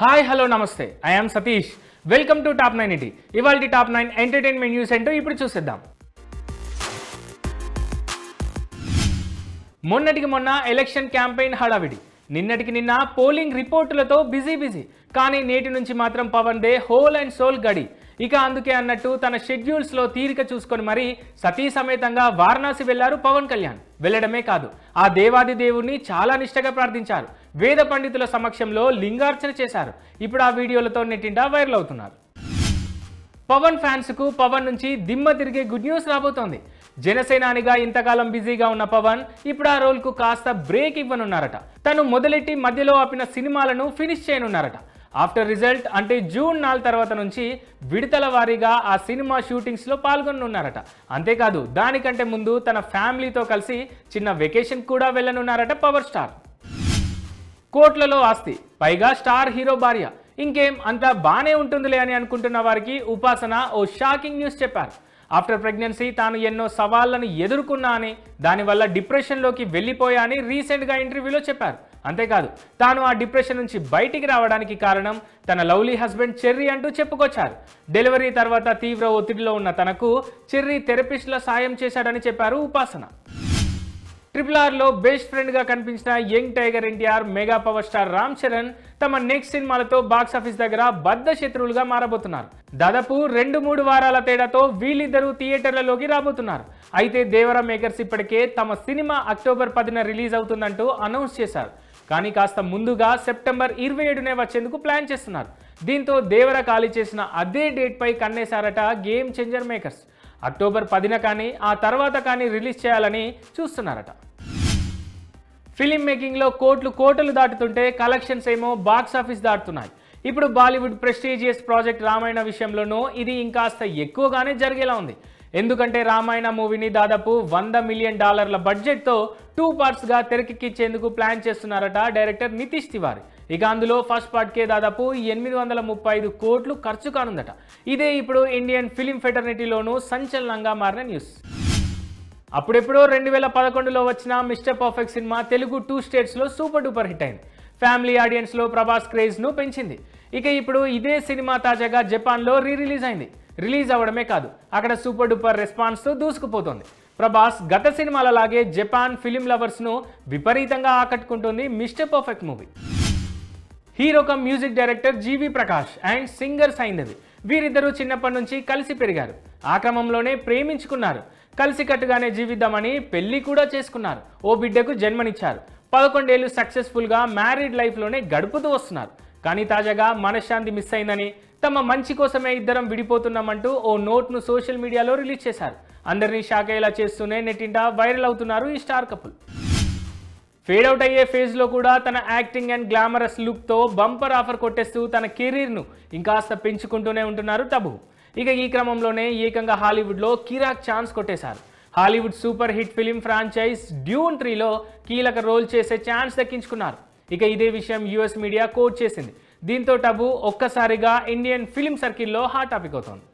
Hi hello నమస్తే. I'm Satish. Welcome to top nine ET ఇవాళ top nine entertainment news ఏంటో ఇప్పుడు చూసేద్దాం. మొన్నటికి మొన్న ఎలక్షన్ క్యాంపెయిన్ హడావిడి. నిన్నటికి నిన్న పోలింగ్ రిపోర్టులతో బిజీ బిజీ. కానీ నేటి నుంచి మాత్రం Pawan the whole and soul గడి. ఇక అందుకే అన్నట్టు తన షెడ్యూల్స్లో తీరిక చూసుకొని మరీ సతీ సమేతంగా వారణాసి వెళ్ళారు పవన్ కళ్యాణ్. వెళ్ళడమే కాదు ఆ దేవాది దేవుణ్ణి చాలా నిష్టగా ప్రార్థించారు. వేద పండితుల సమక్షంలో లింగార్చన చేశారు. ఇప్పుడు ఆ వీడియోలతో నెట్టింటా వైరల్ అవుతున్నారు. పవన్ ఫ్యాన్స్కు పవన్ నుంచి దిమ్మ తిరిగే గుడ్ న్యూస్ రాబోతోంది. జనసేనానిగా ఇంతకాలం బిజీగా ఉన్న పవన్ ఇప్పుడు ఆ రోల్కు కాస్త బ్రేక్ ఇవ్వనున్నారట. తను మొదలెట్టి మధ్యలో ఆపిన సినిమాలను ఫినిష్ చేయనున్నారట. ఆఫ్టర్ రిజల్ట్ అంటే జూన్ నాలుగు తర్వాత నుంచి విడతల వారీగా ఆ సినిమా షూటింగ్స్లో పాల్గొనున్నారట అంతేకాదు దానికంటే ముందు తన ఫ్యామిలీతో కలిసి చిన్న వెకేషన్ కూడా వెళ్ళనున్నారట పవర్ స్టార్. కోట్లలో ఆస్తి. పైగా స్టార్ హీరో భార్య. ఇంకేం అంతా బానే ఉంటుందిలే అని అనుకుంటున్న వారికి ఉపాసన ఓ షాకింగ్ న్యూస్ చెప్పారు. ఆఫ్టర్ ప్రెగ్నెన్సీ తాను ఎన్నో సవాళ్ళను ఎదుర్కొన్నా అని దానివల్ల డిప్రెషన్లోకి వెళ్ళిపోయా అని రీసెంట్గా ఇంటర్వ్యూలో చెప్పారు. అంతేకాదు తాను ఆ డిప్రెషన్ నుంచి బయటికి రావడానికి కారణం తన లవ్లీ హస్బెండ్ చెర్రీ అంటూ చెప్పుకొచ్చారు. డెలివరీ తర్వాత తీవ్ర ఒత్తిడిలో ఉన్న తనకు చెర్రీ థెరపిస్ట్ల సాయం చేశాడని చెప్పారు ఉపాసన. ట్రిపుల్ ఆర్లో బెస్ట్ ఫ్రెండ్గా కనిపించిన young tiger NTR mega power star Ram Charan తమ నెక్స్ట్ సినిమాలతో బాక్స్ ఆఫీస్ దగ్గర బద్ద శత్రువులుగా మారబోతున్నారు. దాదాపు రెండు మూడు వారాల తేడాతో వీళ్ళిద్దరూ థియేటర్లలోకి రాబోతున్నారు. అయితే దేవర మేకర్స్ ఇప్పటికే తమ సినిమా అక్టోబర్ పదిన రిలీజ్ అవుతుందంటూ అనౌన్స్ చేశారు. కానీ కాస్త ముందుగా సెప్టెంబర్ ఇరవై ఏడునే వచ్చేందుకు ప్లాన్ చేస్తున్నారు. దీంతో దేవర ఖాళీ చేసిన అదే డేట్పై కన్నేశారట గేమ్ చేంజర్ మేకర్స్. అక్టోబర్ పదిన కానీ ఆ తర్వాత కానీ రిలీజ్ చేయాలని చూస్తున్నారట. ఫిలిం మేకింగ్లో కోట్లు కోటలు దాటుతుంటే కలెక్షన్స్ ఏమో బాక్స్ ఆఫీస్ దాటుతున్నాయి. ఇప్పుడు బాలీవుడ్ ప్రెస్టీజియస్ ప్రాజెక్ట్ రామాయణ విషయంలోనూ ఇది ఇంకాస్త ఎక్కువగానే జరిగేలా ఉంది. ఎందుకంటే రామాయణ మూవీని దాదాపు వంద మిలియన్ డాలర్ల బడ్జెట్తో టూ పార్ట్స్గా తెరకెక్కించేందుకు ప్లాన్ చేస్తున్నారట డైరెక్టర్ నితీష్ తివారి. ఇక అందులో ఫస్ట్ పార్ట్కే దాదాపు ఎనిమిది వందల ముప్పై ఐదు కోట్లు ఖర్చు కానుందట. ఇదే ఇప్పుడు ఇండియన్ ఫిలిం ఫెటర్నిటీలోనూ సంచలనంగా మారిన న్యూస్. అప్పుడెప్పుడో రెండు వేల పదకొండులో వచ్చిన Mr perfect cinema Telugu two స్టేట్స్లో సూపర్ డూపర్ హిట్ అయింది. ఫ్యామిలీ ఆడియన్స్లో ప్రభాస్ క్రేజ్ను పెంచింది. ఇక ఇప్పుడు ఇదే సినిమా తాజాగా జపాన్లో రీ రిలీజ్ అయింది. రిలీజ్ అవ్వడమే కాదు అక్కడ సూపర్ డూపర్ రెస్పాన్స్తో దూసుకుపోతోంది. ప్రభాస్ గత సినిమాలలాగే జపాన్ ఫిలిం లవర్స్ను విపరీతంగా ఆకట్టుకుంటుంది mister perfect movie. Hero come music director G V Prakash and singer Saindhavi వీరిద్దరూ చిన్నప్పటి నుంచి కలిసి పెరిగారు. ఆ క్రమంలోనే ప్రేమించుకున్నారు. కలిసికట్టుగానే జీవిద్దామని పెళ్ళి కూడా చేసుకున్నారు. ఓ బిడ్డకు జన్మనిచ్చారు. పదకొండేళ్ళు సక్సెస్ఫుల్గా మ్యారీడ్ లైఫ్లోనే గడుపుతూ వస్తున్నారు. కానీ తాజాగా మనశ్శాంతి మిస్ అయిందని తమ మంచి కోసమే ఇద్దరం విడిపోతున్నామంటూ ఓ నోట్ను సోషల్ మీడియాలో రిలీజ్ చేశారు. అందరినీ షాక్ అయ్యేలా చేస్తూనే నెట్టింట వైరల్ అవుతున్నారు ఈ స్టార్ కపుల్. ఫేడ్ అవుట్ అయ్యే ఫేజ్లో కూడా తన యాక్టింగ్ అండ్ గ్లామరస్ లుక్తో బంపర్ ఆఫర్ కొట్టేస్తూ తన కెరీర్ను ఇంకాస్త పెంచుకుంటూనే ఉంటున్నారు టబు ఇక ఈ క్రమంలోనే ఏకంగా హాలీవుడ్లో కిరాక్ ఛాన్స్ కొట్టేశారు. Hollywood super hit film franchise Dune త్రీలో కీలక రోల్ చేసే ఛాన్స్ దక్కించుకున్నారు. ఇక ఇదే విషయం యుఎస్ మీడియా కోట్ చేసింది. దీంతో టబు ఒక్కసారిగా ఇండియన్ ఫిలిం సర్కిల్లో హాట్ టాపిక్ అవుతోంది.